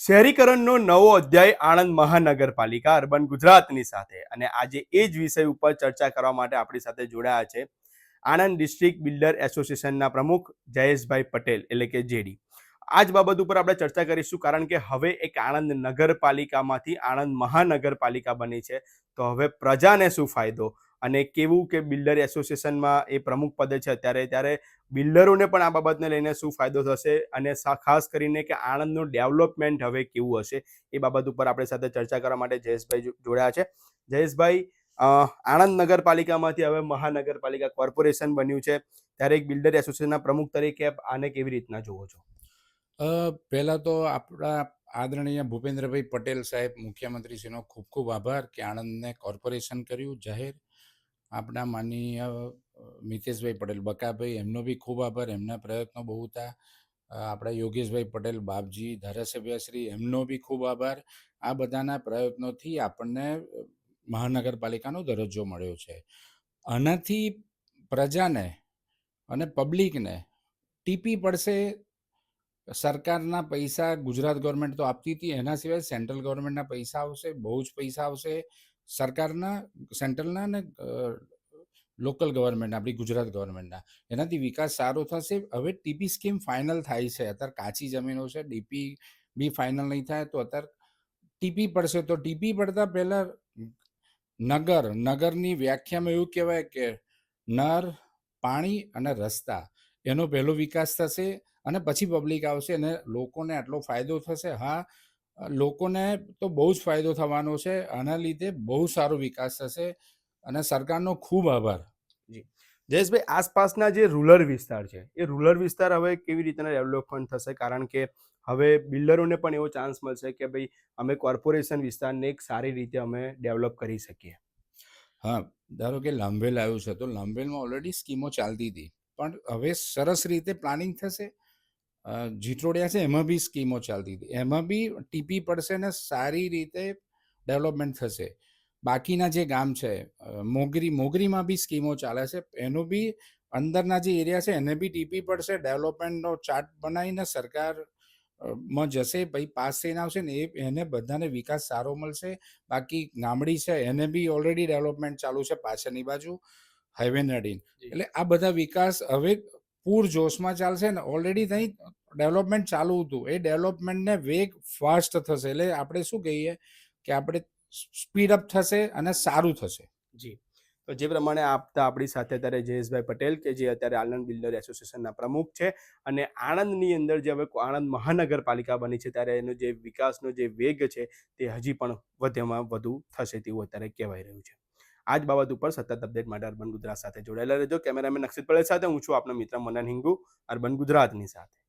શહેરીકરણનો નવો અધ્યાય આણંદ મહાનગરપાલિકા, અર્બન ગુજરાતની સાથે. અને આજે એ જ વિષય ઉપર ચર્ચા કરવા માટે આપણી સાથે જોડાયા છે આણંદ ડિસ્ટ્રિક્ટ બિલ્ડર એસોસિએશનના પ્રમુખ જયેશભાઈ પટેલ, એટલે કે જેડી. આ જ બાબત ઉપર આપણે ચર્ચા કરીશું કારણ કે હવે એક આણંદ નગરપાલિકામાંથી આણંદ મહાનગરપાલિકા બની છે. તો હવે પ્રજાને શું ફાયદો? અને કેવું કે બિલ્ડર એસોસિએશનમાં એ પ્રમુખ પદે છે અત્યારે, ત્યારે બિલ્ડરોને પણ આ બાબતને લઈને શું ફાયદો થશે અને ખાસ કરીને કે આણંદનું ડેવલપમેન્ટ હવે કેવું હશે એ બાબત ઉપર આપણી સાથે ચર્ચા કરવા માટે જયેશભાઈ જોડ્યા છે. જયેશભાઈ આણંદ નગરપાલિકામાંથી હવે મહાનગરપાલિકા કોર્પોરેશન બન્યું છે. ત્યારે એક બિલ્ડર એસોસિએશનના પ્રમુખ તરીકે આને કેવી રીતના જુઓ છો? પહેલાં તો આપણા આદરણીય ભૂપેન્દ્રભાઈ પટેલ સાહેબ મુખ્યમંત્રીશ્રીનો ખૂબ ખૂબ આભાર કે આણંદને કોર્પોરેશન કર્યું, જાહેર આપણા માનનીય મિતેશભાઈ પટેલ, બકાભાઈ, એમનો બી ખૂબ આભાર. એમના પ્રયત્નો બહુ હતા. આપણા યોગેશભાઈ પટેલ, બાપજી, ધારાસભ્યશ્રી, એમનો બી ખૂબ આભાર. આ બધાના પ્રયત્નોથી આપણને મહાનગરપાલિકાનો દરજ્જો મળ્યો છે. આનાથી પ્રજાને અને પબ્લિકને ટીપી પડશે સરકારના પૈસા, ગુજરાત ગવર્મેન્ટ તો આપતી હતી, એના સિવાય સેન્ટ્રલ ગવર્મેન્ટના પૈસા આવશે, બહુ જ પૈસા આવશે. સરકારના, સેન્ટ્રલના ને લોકલ ગવર્મેન્ટ આપણી ગુજરાત ગવર્મેન્ટના એનાથી વિકાસ સારો થશે. હવે ટીપી સ્કીમ ફાઇનલ થાય છે. અત્યારે કાચી જમીનો છે ડીપી બી ફાઇનલ નહીં થાય તો અત્યારે ટીપી પડશે. તો ટીપી પડતા પહેલા નગર, નગરની વ્યાખ્યામાં એવું કહેવાય કે નર, પાણી અને રસ્તા એનો પહેલો વિકાસ થશે અને પછી પબ્લિક આવશે અને લોકોને આટલો ફાયદો થશે. હા, લોકોને તો બહુ જ ફાયદો થવાનો છે. આના લીધે બહુ સારો વિકાસ થશે. અને સરકારનો ખૂબ આભાર. જી. જયેશભાઈ આસપાસના જે રૂરલ વિસ્તાર છે એ રૂરલ વિસ્તાર હવે કેવી રીતના ડેવલપમેન્ટ થશે? કારણ કે હવે બિલ્ડરોને પણ એવો ચાન્સ મળશે કે ભાઈ અમે કોર્પોરેશન વિસ્તારને એક સારી રીતે અમે ડેવલપ કરી શકીએ. હા ધારો કે લાંભેલ આવ્યું છે તો લાંભેલમાં ઓલરેડી સ્કીમો ચાલતી હતી. પણ હવે સરસ રીતે પ્લાનિંગ થશે. જીટોડિયા છે એમાં બી સ્કીમો ચાલતી હતી. એમાં બી ટીપી પડશે ને સારી રીતે ડેવલપમેન્ટ થશે. બાકીના જે ગામ છે મોગરી મોગરીમાં બી સ્કીમો ચાલે છે. એનો બી અંદરના જે એરિયા છે એને બી ટીપી પડશે ડેવલપમેન્ટનો ચાર્ટ બનાવીને સરકારમાં જશે પછી પાસ થઈને આવશે ને એ એને બધાને વિકાસ સારો મળશે. બાકી ગામડી છે એને બી ઓલરેડી ડેવલપમેન્ટ ચાલુ છે પાછળની બાજુ હાઈવે નડીન એટલે આ બધા વિકાસ હવે પૂર જોશમાં ચાલશે ને ઓલરેડી ત્યાં ડેવલપમેન્ટ ચાલુ હતું. એ ડેવલપમેન્ટને વેગ ફાસ્ટ થશે. એટલે આપણે શું કહીએ કે આપણે સ્પીડ અપ થશે અને સારું થશે. જી. તો જે પ્રમાણે આપતા આપણી સાથે અત્યારે જયેશભાઈ પટેલ કે જે અત્યારે આણંદ બિલ્ડર એસોસિએશનના પ્રમુખ છે અને આણંદની અંદર જે હવે આણંદ મહાનગરપાલિકા બની છે ત્યારે એનો જે વિકાસનો જે વેગ છે તે હજી પણ વધેમાં વધુ થશે તેવું અત્યારે કહેવાય રહ્યું છે. આ જ બાબત ઉપર સતત અપડેટ માટે અર્બન ગુજરાત સાથે જોડાયેલા રહેજો. કેમેરામેન નક્ષિત પટેલ સાથે હું છું આપનો મિત્ર મનન હિંગુ, અર્બન ગુજરાતની સાથે.